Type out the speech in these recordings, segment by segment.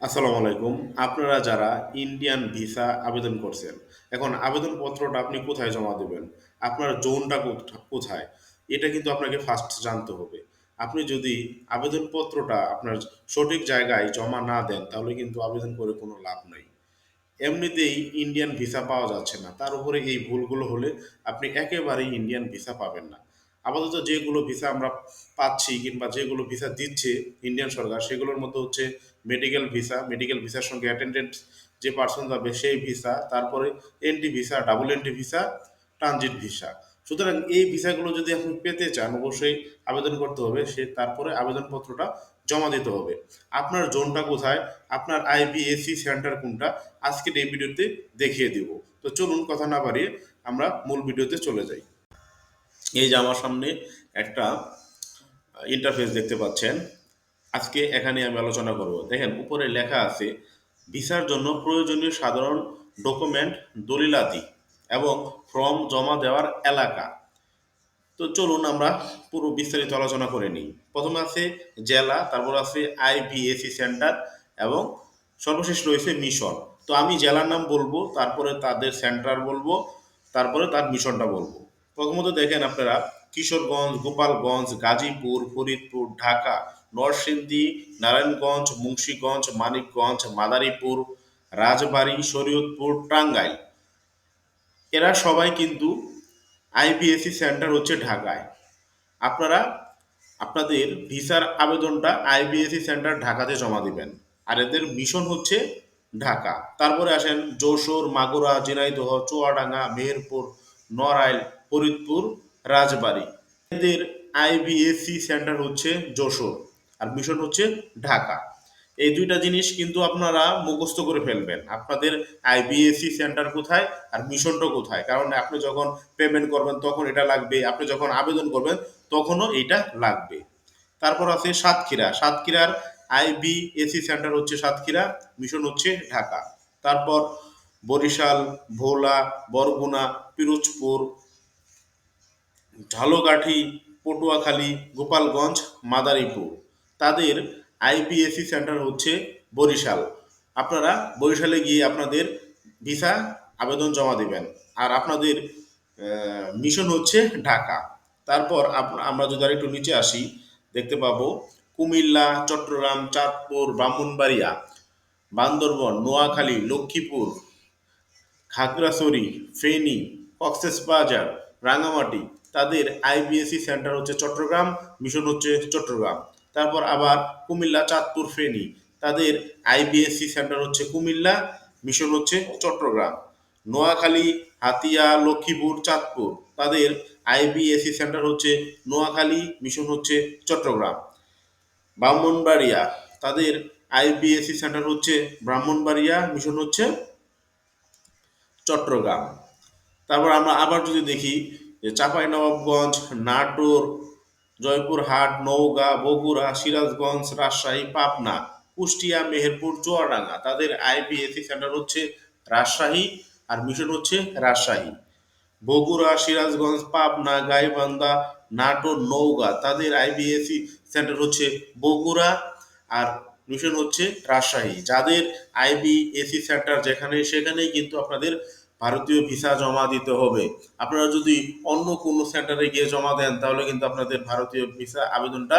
আসসালামু আলাইকুম। আপনারা যারা ইন্ডিয়ান ভিসা আবেদন করছেন, এখন আবেদনপত্রটা আপনি কোথায় জমা দেবেন? আপনার জোনটা কোথা- কোথায়? এটা কিন্তু আপনাকে ফার্স্ট জানতে হবে। আপনি যদি আবেদনপত্রটা আপনার সঠিক জায়গায় জমা না দেন, তাহলে কিন্তু আবেদন করে কোনো লাভ নাই। এমনিতেই ইন্ডিয়ান ভিসা পাওয়া যাচ্ছে না। তার উপরে এই ভুলগুলো হলে আপনি একেবারেই ইন্ডিয়ান ভিসা পাবেন না। আপাতত যেগুলো ভিসা আমরা পাচ্ছি কিংবা যেগুলো ভিসা দিচ্ছে ইন্ডিয়ান সরকার, সেগুলোর মধ্যে হচ্ছে মেডিকেল ভিসা মেডিকেল ভিসার সঙ্গে অ্যাটেন্ডেন্ট যে পার্সন যাবে সেই ভিসা তারপরে NT visa double NT visa transit visa সুতরাং এই ভিসাগুলো যদি আপনি পেতে চান, অবশ্যই আবেদন করতে হবে। সে তারপরে আবেদনপত্রটা জমা দিতে হবে। আপনার জোনটা কোথায়? আপনার আইবিএসসি সেন্টার কোনটা? আজকের এই ভিডিওতে দেখিয়ে দিব। তো চলুন কথা না বাড়িয়ে আমরা মূল ভিডিওতে চলে যাই। এই যে আমার সামনে একটা ইন্টারফেস দেখতে পাচ্ছেন। আজকে এখানে আমি আলোচনা করব। দেখেন, উপরে লেখা আছে, ভিসার জন্য প্রয়োজনীয় সাধারণ ডকুমেন্ট, দলিলাদি এবং ফর্ম জমা দেওয়ার এলাকা। তো চলুন আমরা পুরো বিস্তারিত আলোচনা করে নিই। প্রথমে আছে জেলা, তারপর আছে আইভিএসি সেন্টার এবং সর্বশেষ রয়েছে মিশন। তো আমি জেলার নাম বলব, তারপরে তাদের সেন্টার বলব, তারপরে তার মিশনটা বলব। প্রথমত দেখেন আপনারা, কিশোরগঞ্জ, গোপালগঞ্জ, গাজীপুর, ফরিদপুর, ঢাকা নরসিংদী, নারায়ণগঞ্জ, মুন্সীগঞ্জ, মানিকগঞ্জ, মাদারীপুর, রাজবাড়ী, শরীয়তপুর, টাঙ্গাইল। এরা সবাই কিন্তু আইপিএসসি সেন্টার হচ্ছে ঢাকায়। আপনারা, আপনাদের ভিসার আবেদনটা আইবিএসসি সেন্টার ঢাকাতে জমা দিবেন। আর এদের মিশন হচ্ছে ঢাকা। তারপরে আসেন যশোর, মাগুরা, ঝিনাইদহ, চুয়াডাঙ্গা, মেহেরপুর, নড়াইল, ফরিদপুর, রাজবাড়ী। এদের আইবিএসসি সেন্টার হচ্ছে যশোর। আর মিশন হচ্ছে ঢাকা। এই দুইটা জিনিস কিন্তু আপনারা মুখস্থ করে ফেলবেন। আপনাদের আইবিএসসি সেন্টার কোথায় আর মিশনটা কোথায়? কারণ আপনি যখন পেমেন্ট করবেন, তখন এটা লাগবে। আপনি যখন আবেদন করবেন, তখনও এটা লাগবে। তারপর আছে সাতক্ষীরা। সাতক্ষীরার আইবিএসসি সেন্টার হচ্ছে সাতক্ষীরা, মিশন হচ্ছে ঢাকা। তারপর বরিশাল, ভোলা, বরগুনা, পিরোজপুর, ঝালকাঠি, পটুয়াখালী, গোপালগঞ্জ, মাদারীপুর। তাদের আইপিএসসি সেন্টার হচ্ছে বরিশাল। আপনারা বরিশালে গিয়ে আপনাদের ভিসা আবেদন জমা দেবেন। আর আপনাদের মিশন হচ্ছে ঢাকা। তারপর আমরা যদি আর একটু নিচে আসি, দেখতে পাবো কুমিল্লা, চট্টগ্রাম, চাঁদপুর, ব্রাহ্মণবাড়িয়া, বান্দরবন, নোয়াখালী, লক্ষ্মীপুর, খাগড়াছড়ি, ফেনী, কক্সবাজার রাঙামাটি তাদের আইবিএসসি সেন্টার হচ্ছে চট্টগ্রাম মিশন হচ্ছে চট্টগ্রাম। তারপর আবার কুমিল্লা, চাঁদপুর, ফেনী। তাদের আইবিএসসি সেন্টার হচ্ছে কুমিল্লা, মিশন হচ্ছে চট্টগ্রাম। নোয়াখালী, হাতিয়া, লক্ষ্মীপুর, চাঁদপুর। তাদের আইবিএসসি সেন্টার হচ্ছে নোয়াখালী, মিশন হচ্ছে চট্টগ্রাম। ব্রাহ্মণবাড়িয়া। তাদের আইবিএসসি সেন্টার হচ্ছে ব্রাহ্মণবাড়িয়া, মিশন হচ্ছে চট্টগ্রাম। তারপর আমরা আবার যদি দেখি যে চাঁপাইনবাবগঞ্জ, নাটোর জয়পুরহাট নওগাঁ, বগুড়া, সিরাজগঞ্জ, রাজশাহী, পাবনা, কুষ্টিয়া, মেহেরপুর, চুয়াডাঙ্গা। তাদের আইপিএসসি সেন্টার হচ্ছে রাজশাহী আর মিশন হচ্ছে রাজশাহী। বগুড়া, সিরাজগঞ্জ, পাবনা, গাইবান্ধা, নাটোর, নওগাঁ, তাদের আইবিএসসি সেন্টার হচ্ছে বগুড়া আর মিশন হচ্ছে রাজশাহী। যাদের আইবিএসসি সেন্টার যেখানে, সেখানেই কিন্তু আপনাদের ভারতীয় ভিসা জমা দিতে হবে। আপনারা যদি অন্য কোনো সেন্টারে গিয়ে জমা দেন, তাহলে কিন্তু আপনাদের ভারতীয় ভিসা আবেদনটা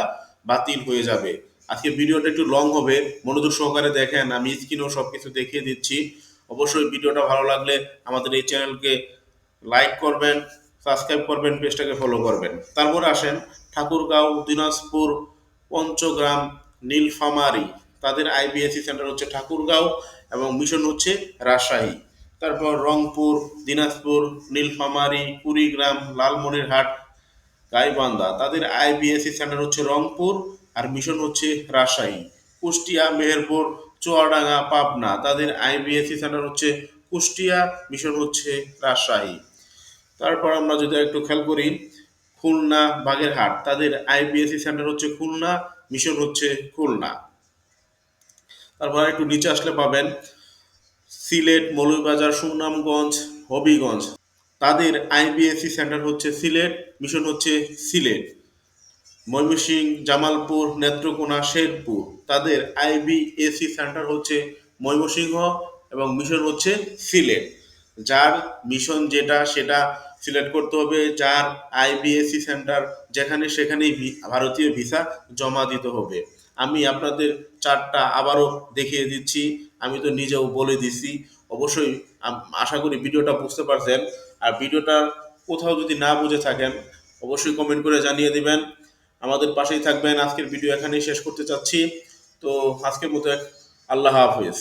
বাতিল হয়ে যাবে। আজকে ভিডিওটা একটু লং হবে। মনোযোগ সহকারে দেখেন, আমি স্ক্রিনেও সব কিছু দেখিয়ে দিচ্ছি। অবশ্যই ভিডিওটা ভালো লাগলে আমাদের এই চ্যানেলকে লাইক করবেন সাবস্ক্রাইব করবেন, পেজটাকে ফলো করবেন। তারপরে আসেন ঠাকুরগাঁও, দিনাজপুর, পঞ্চগ্রাম, নীলফামারি। তাদের আইবিএসসি সেন্টার হচ্ছে ঠাকুরগাঁও এবং মিশন হচ্ছে রাজশাহী। তারপর রংপুর, দিনাজপুর, নীলফামারী, কুড়িগ্রাম, লালমনিরহাট, গাইবান্ধা। তাদের আইবিএসসি সেন্টার হচ্ছে রংপুর আর মিশন হচ্ছে রাজশাহী। কুষ্টিয়া, মেহেরপুর, চুয়াডাঙ্গা, পাবনা। তাদের আইবিএসসি সেন্টার হচ্ছে কুষ্টিয়া, মিশন হচ্ছে রাজশাহী। তারপর আমরা যদি একটু খেয়াল করি, খুলনা, বাগেরহাট। তাদের আইবিএসসি সেন্টার হচ্ছে খুলনা, মিশন হচ্ছে খুলনা। তারপর একটু নিচে আসলে পাবেন সিলেট, মৌলভীবাজার, সুনামগঞ্জ, হবিগঞ্জ। তাদের আইবিএসসি সেন্টার হচ্ছে সিলেট, মিশন হচ্ছে সিলেট। ময়মনসিংহ, জামালপুর, নেত্রকোনা, শেরপুর। তাদের আইবিএসি সেন্টার হচ্ছে ময়মনসিংহ এবং মিশন হচ্ছে সিলেট। যার মিশন যেটা, সেটা সিলেক্ট করতে হবে। যার আইবিএসি সেন্টার যেখানে, সেখানেই ভারতীয় ভিসা জমা দিতে হবে। আমি আপনাদের চারটা আবারও দেখিয়ে দিচ্ছি। আমি তো নিজেও বলে দিছি। অবশ্যই আশা করি ভিডিওটা বুঝতে পারছেন। আর ভিডিওটা কোথাও যদি না বুঝে থাকেন, অবশ্যই কমেন্ট করে জানিয়ে দিবেন। আমাদের পাশেই থাকবেন। আজকের ভিডিও এখানেই শেষ করতে চাচ্ছি। তো আজকের মতো আল্লাহ হাফিজ।